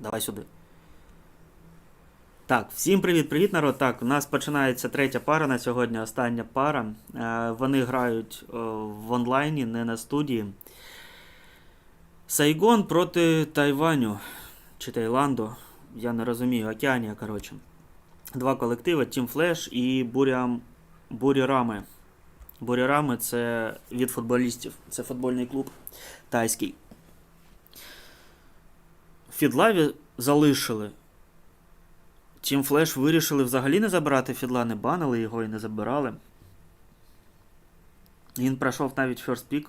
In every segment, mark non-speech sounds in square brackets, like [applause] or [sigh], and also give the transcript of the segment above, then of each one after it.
Давай сюди. Так, всім привіт-привіт, народ. Так, у нас починається третя пара на сьогодні, остання пара. Е, вони грають е, в онлайні, не на студії. Сайгон проти Тайваню чи Таїланду. Я не розумію, Океанія, коротше. Два колективи: Team Flash і Бурям... Бурірами. Бурірами це від футболістів. Це футбольний клуб тайський. Фідлаві залишили. Team Flash вирішили взагалі не забирати Фідла, не банили його і не забирали. Він пройшов навіть first pick.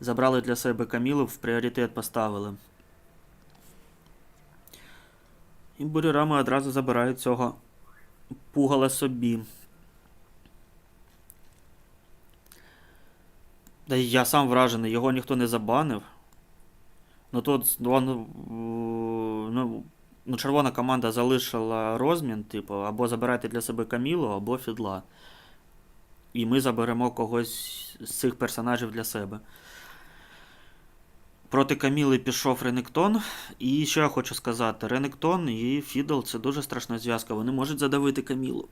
Забрали для себе Камілу, в пріоритет поставили. І бурірами одразу забирають цього пугала собі. Та я сам вражений, його ніхто не забанив. Ну тут ну, ну, ну, червона команда залишила розмін, типу, або забирайте для себе Камілу, або Фідла. І ми заберемо когось з цих персонажів для себе. Проти Каміли пішов Ренектон. І що я хочу сказати: Ренектон і Фідл це дуже страшна зв'язка. Вони можуть задавити Камілу.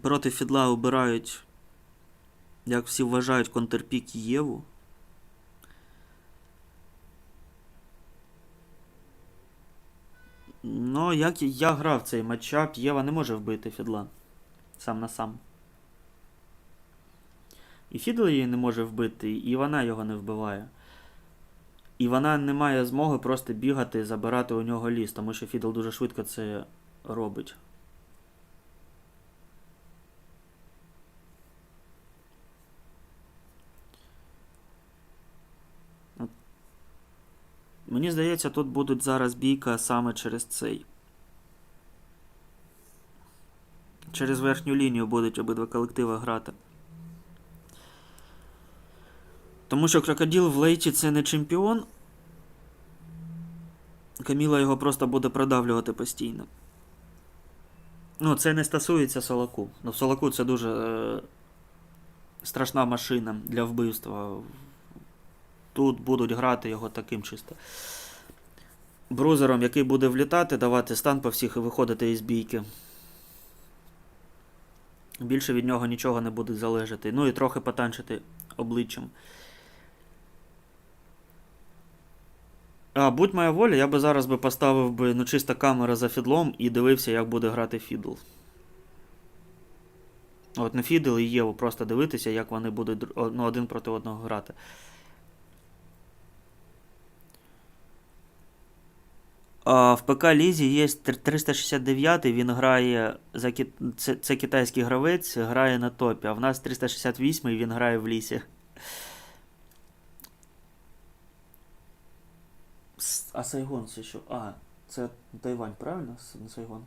Проти Фідла обирають, як всі вважають, контрпік Єву. Ну, як я грав цей матчап, Єва не може вбити Фідла. Сам на сам. І Фідл її не може вбити, і вона його не вбиває. І вона не має змоги просто бігати і забирати у нього ліс, тому що Фідл дуже швидко це робить. Мені здається, тут будуть зараз бійка саме через цей. Через верхню лінію будуть обидва колективи грати. Тому що крокодил в лейті це не чемпіон. Каміла його просто буде продавлювати постійно. Ну, це не стосується Солоку. Ну, Солоку це дуже е, страшна машина для вбивства. Тут будуть грати його таким чисто. Брузером, який буде влітати, давати стан по всіх і виходити із бійки. Більше від нього нічого не буде залежати. Ну і трохи потанчити обличчям. А, будь моя воля, я би зараз би поставив би ну, чисто камера за фідлом і дивився, як буде грати фідл. От не фідл і Єву, просто дивитися, як вони будуть ну, один проти одного грати. В ПК Лізі є тр- 369, він грає за кі- це, це китайський гравець, грає на топі, а в нас 368 і він грає в лісі. А Сайгон це що? А, це Тайвань, правильно? Не Сайгон.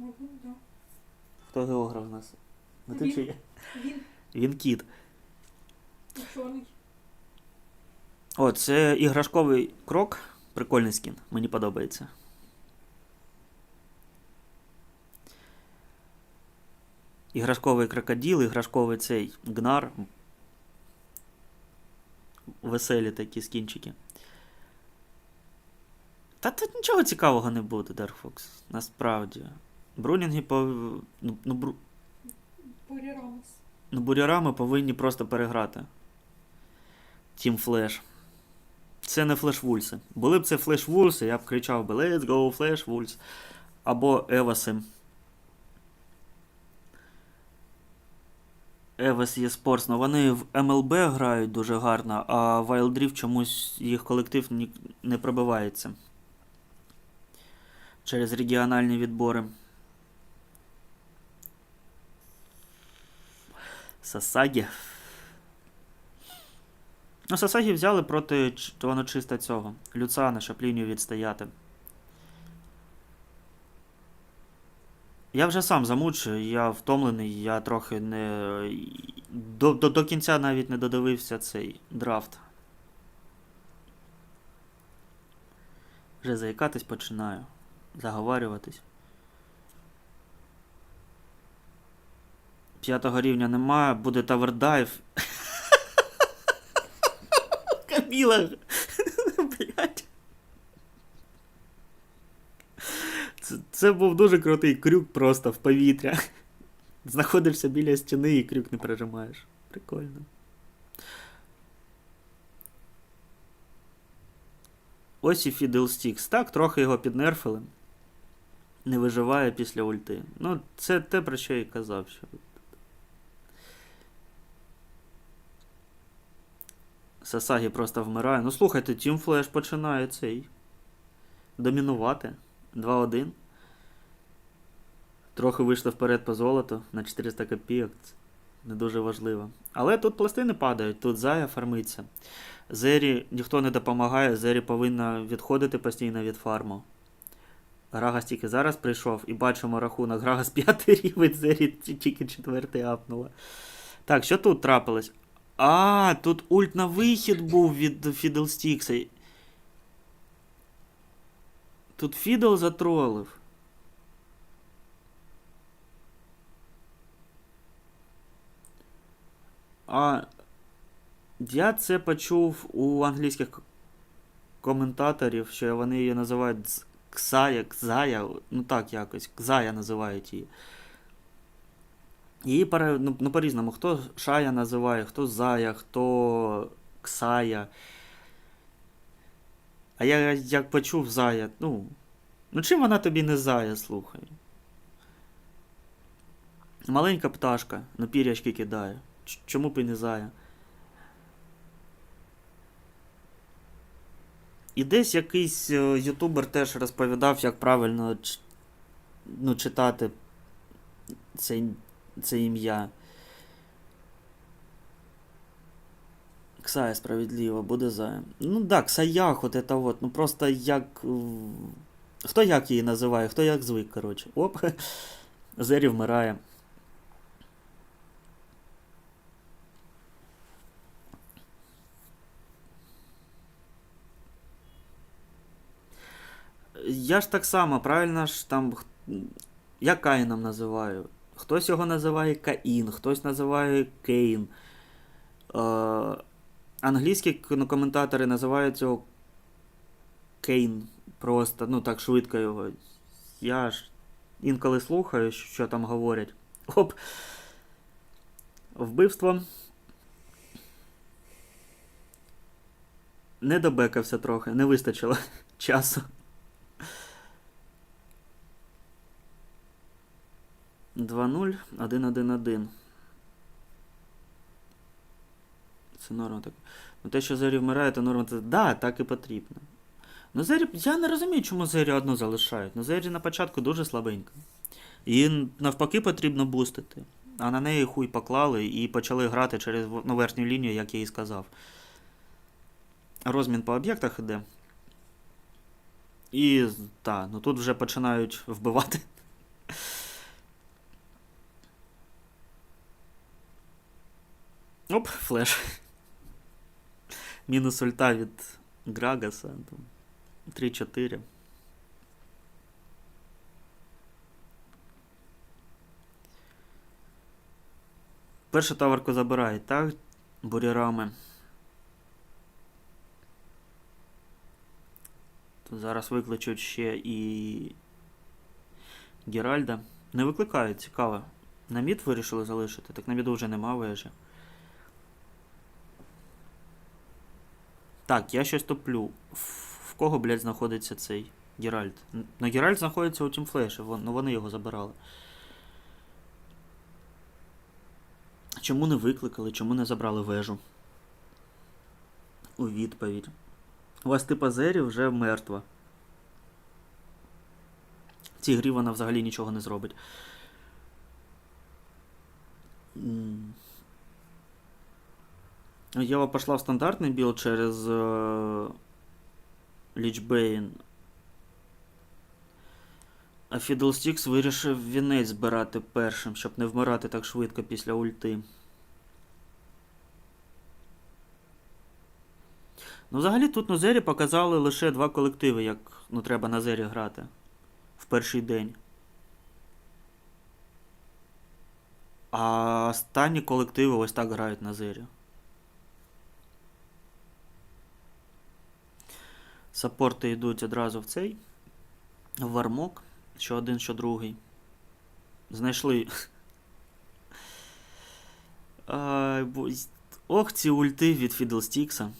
Мабуть, да. Хто географ у нас? Не ти чи я? Він Він кіт. учений. О, це іграшковий крок. Прикольний скін. Мені подобається. Іграшковий крокодил, іграшковий цей гнар. Веселі такі скінчики. Та тут нічого цікавого не буде, Dark Fox. Насправді. Брунінги по. Ну, ну, бру... Бурі ну бурярами повинні просто переграти. Team Flash. Це не Flash Вульси. Були б це Flash Вульси, я б кричав би Let's go Flash Вульс. Або Еваси. Евас є ну вони в MLB грають дуже гарно, а Rift чомусь їх колектив не пробивається. Через регіональні відбори. Сасагі. Ну, Сасагі взяли проти воно цього. Люцана, щоб лінію відстояти. Я вже сам замучую, я втомлений, я трохи не. До, до, до кінця навіть не додивився цей драфт. Вже заїкатись починаю. Заговарюватись. П'ятого рівня немає, буде тавердайв. Білах. [laughs] Блять. Це, це був дуже крутий крюк просто в повітря. Знаходишся біля стіни і крюк не прижимаєш. Прикольно. Ось і Fiddlesticks. Так, трохи його піднерфили. Не виживає після ульти. Ну, це те, про що я і казав. Що... Сасагі просто вмирає. Ну слухайте, Team Flash починає цей. Домінувати. 2-1. Трохи вийшли вперед по золоту на 400 копійок. Не дуже важливо. Але тут пластини падають, тут Зая фармиться. Зері ніхто не допомагає, Зері повинна відходити постійно від фарму. Грагас тільки зараз прийшов і бачимо рахунок. Грагас [laughs] 5 рівень, Зері тільки 4 апнула. Так, що тут трапилось? А, тут ульт на вихід був від Fiddlesticks. Тут Фідл затролив. А я це почув у англійських коментаторів, що вони її називають Ксая, Кзая, ну так якось, Кзая називають її. Пере, ну, ну по-різному. Хто Шая називає, хто Зая, хто Ксая. А я як почув Зая, ну. Ну чим вона тобі не Зая, слухай? Маленька пташка, на пірячки кидає. Чому б і не Зая? І десь якийсь е, ютубер теж розповідав, як правильно ну, читати це, це ім'я. Ксая справедливо, буде Зая. Ну да, Ксаях, от это вот. Ну просто як. Хто як її називає, хто як звик, коротше. Оп. [laughs] Зері вмирає. Я ж так само, правильно ж там. Я Каїном називаю. Хтось його називає Каїн, хтось називає Кейн. Е, англійські коментатори називають його Кейн. Просто, ну так швидко його. Я ж інколи слухаю, що там говорять. Оп. Вбивство. Не добекався трохи, не вистачило [laughs] часу. Два нуль, один один один. Це норма так. Ну те, що Зері вмирає, то норма. Це... Да, так і потрібно. Ну, Зері, я не розумію, чому Зері одну залишають. Ну, Зері на початку дуже слабенька. Її навпаки потрібно бустити. А на неї хуй поклали і почали грати через ну, верхню лінію, як я і сказав. Розмін по об'єктах іде. І так, ну тут вже починають вбивати. Оп, флеш. Мінус ульта від Грагаса. 3-4. Першу таварку забирають, так? Бурірами. Тут зараз викличуть ще і. Геральда. Не викликають, цікаво. На мід вирішили залишити, так на міду вже нема вежі. Так, я щось топлю. В кого, блядь, знаходиться цей Геральт? Ну, Геральт знаходиться у Тімфлеші, ну вони його забирали. Чому не викликали, чому не забрали вежу? У відповідь. У вас типа Зері вже мертва. В цій грі вона взагалі нічого не зробить. Єва пішла в стандартний білд через е, Лічбейн. А Fiddlesticks вирішив вінець збирати першим, щоб не вмирати так швидко після ульти. Ну, взагалі тут на Зері показали лише два колективи, як ну, треба на Зері грати в перший день. А останні колективи ось так грають на Зері. Саппорти йдуть одразу в цей. В вармок. Що один, що другий. Знайшли. [laughs] Ай, бо... Ох, ці ульти від Фідлстікса.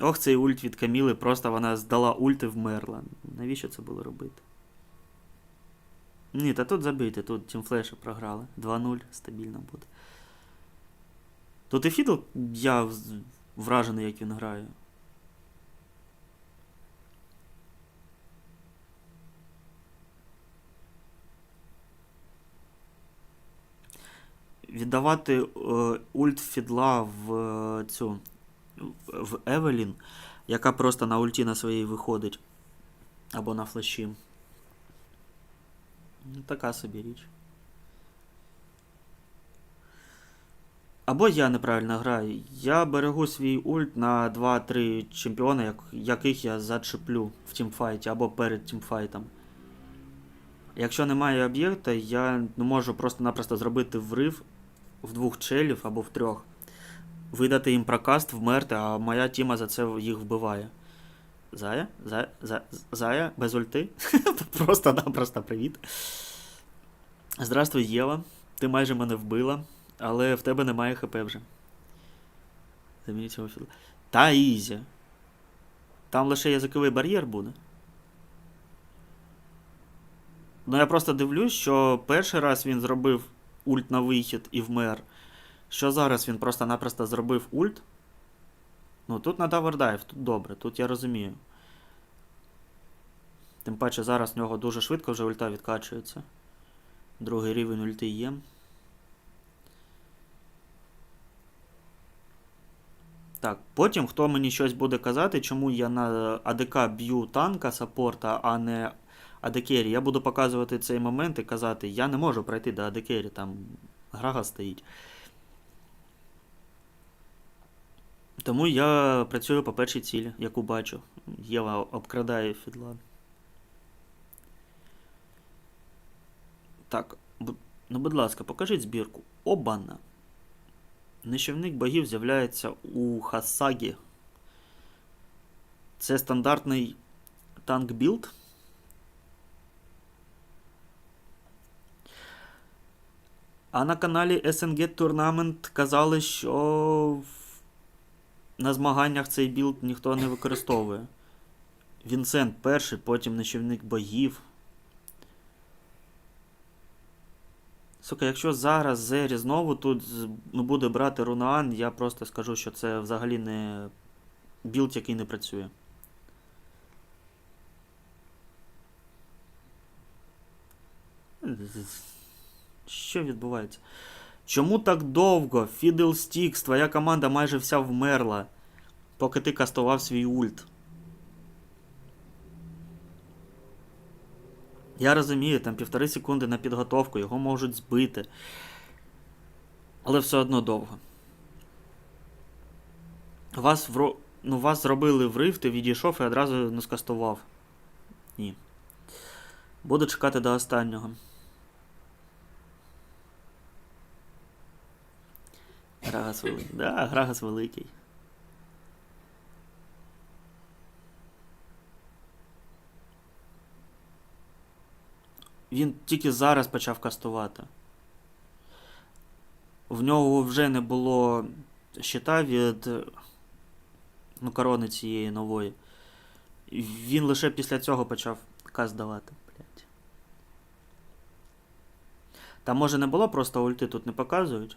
Ох, цей ульт від Каміли, просто вона здала ульт і вмерла. Навіщо це було робити? Ні, та тут забийте, тут тімфлеші програли. 2-0 стабільно буде. Тут і Фідл, я вражений, як він грає. Віддавати е, ульт Фідла в е, цю в Евелін, яка просто на ульті на своїй виходить. Або на флеші. Ну, Така собі річ. Або я неправильно граю. Я берегу свій ульт на 2-3 чемпіона, як, яких я зачеплю в тімфайті або перед тімфайтом. Якщо немає об'єкта, я не можу просто-напросто зробити врив в двох челів або в трьох. Видати їм прокаст, вмерти, а моя тіма за це їх вбиває. Зая? Зая? Зая? Без ульти? [laughs] Просто-напросто привіт. Здравствуй, Єва. Ти майже мене вбила, але в тебе немає ХП вже. Замініть. Та ізі. Там лише язиковий бар'єр буде. Ну я просто дивлюсь, що перший раз він зробив ульт на вихід і вмер. Що зараз він просто-напросто зробив ульт. Ну, тут на Давердайв, тут добре, тут я розумію. Тим паче зараз в нього дуже швидко вже ульта відкачується. Другий рівень ульти є. Так, потім хто мені щось буде казати, чому я на АДК б'ю танка саппорта, а не АДКері. Я буду показувати цей момент і казати, я не можу пройти до АДКері, там грага стоїть. Тому я працюю по першій цілі, яку бачу. Єва обкрадає фідла. Так, ну будь ласка, покажіть збірку. Обана. Нищівник богів з'являється у Хасагі. Це стандартний танк білд. А на каналі SNG Tournament казали, що на змаганнях цей білд ніхто не використовує. Вінсент перший, потім нищівник богів. Сука, якщо зараз Зері знову тут ну, буде брати Рунаан, я просто скажу, що це взагалі не білд, який не працює. Що відбувається? Чому так довго? Fiddlesticks, твоя команда майже вся вмерла, поки ти кастував свій ульт. Я розумію, там півтори секунди на підготовку, його можуть збити. Але все одно довго. Вас, вро... ну, вас зробили врив, ти відійшов і одразу не скастував. Ні. Буду чекати до останнього. Грагас великий. Да, Грагас великий. Він тільки зараз почав кастувати. В нього вже не було щита від ну, корони цієї нової. Він лише після цього почав каст давати. Блять. Там може не було просто ульти тут не показують.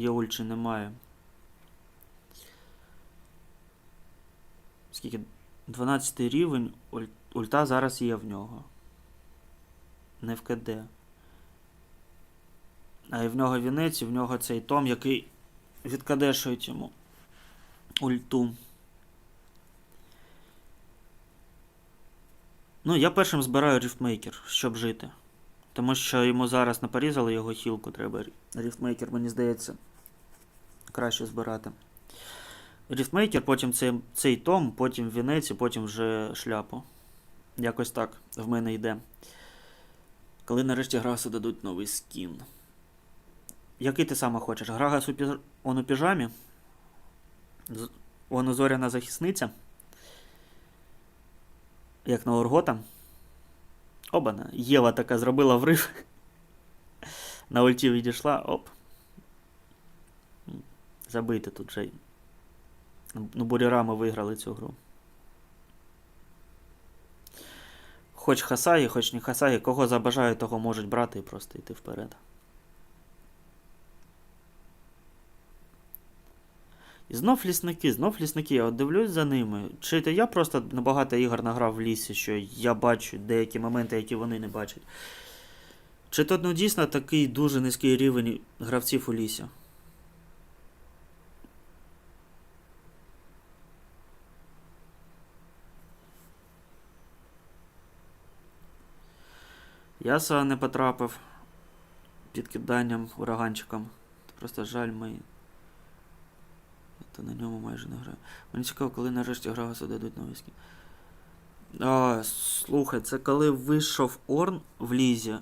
Є ульт чи немає. Скільки? 12 рівень. Уль... Ульта зараз є в нього. Не в КД. А і в нього вінець, і в нього цей том, який відкадешують йому ульту. Ну, я першим збираю ріфтмейкер, щоб жити. Тому що йому зараз не порізали його хілку, треба ріфтмейкер, мені здається, краще збирати. Ріфтмейкер, потім цей, цей том, потім вінець і потім вже шляпу. Якось так в мене йде. Коли нарешті Грасу дадуть новий скін. Який ти саме хочеш? Грагас у, піж... он у піжамі? Он зоряна захисниця? Як на Оргота. Обана. Єва така зробила врив. На ульті відійшла, оп. Забити тут же. Ну, бурірами виграли цю гру. Хоч Хасагі, хоч не Хасагі, кого забажають, того можуть брати і просто йти вперед. І знов лісники, знов лісники, я от дивлюсь за ними. Чи то я просто на багато ігор награв в лісі, що я бачу деякі моменти, які вони не бачать. Чи то ну, дійсно такий дуже низький рівень гравців у лісі? Яса не потрапив під киданням ураганчиком. Просто жаль, ми. Та на ньому майже не граю. Мені цікаво, коли нарешті грався дадуть новий скін. А, слухай, це коли вийшов Орн в лізі.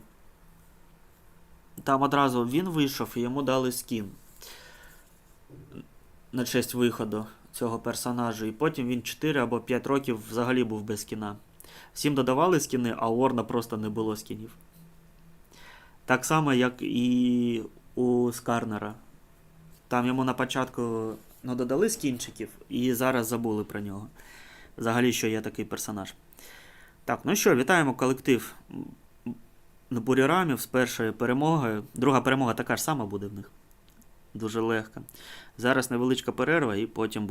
Там одразу він вийшов і йому дали скін. На честь виходу цього персонажа. І потім він 4 або 5 років взагалі був без скіна. Всім додавали скіни, а у Орна просто не було скінів. Так само, як і у Скарнера. Там йому на початку ну, додали скінчиків і зараз забули про нього. Взагалі, що є такий персонаж. Так, ну що, вітаємо колектив Бурірамів з першою перемогою. Друга перемога така ж сама буде в них. Дуже легка. Зараз невеличка перерва і потім буде.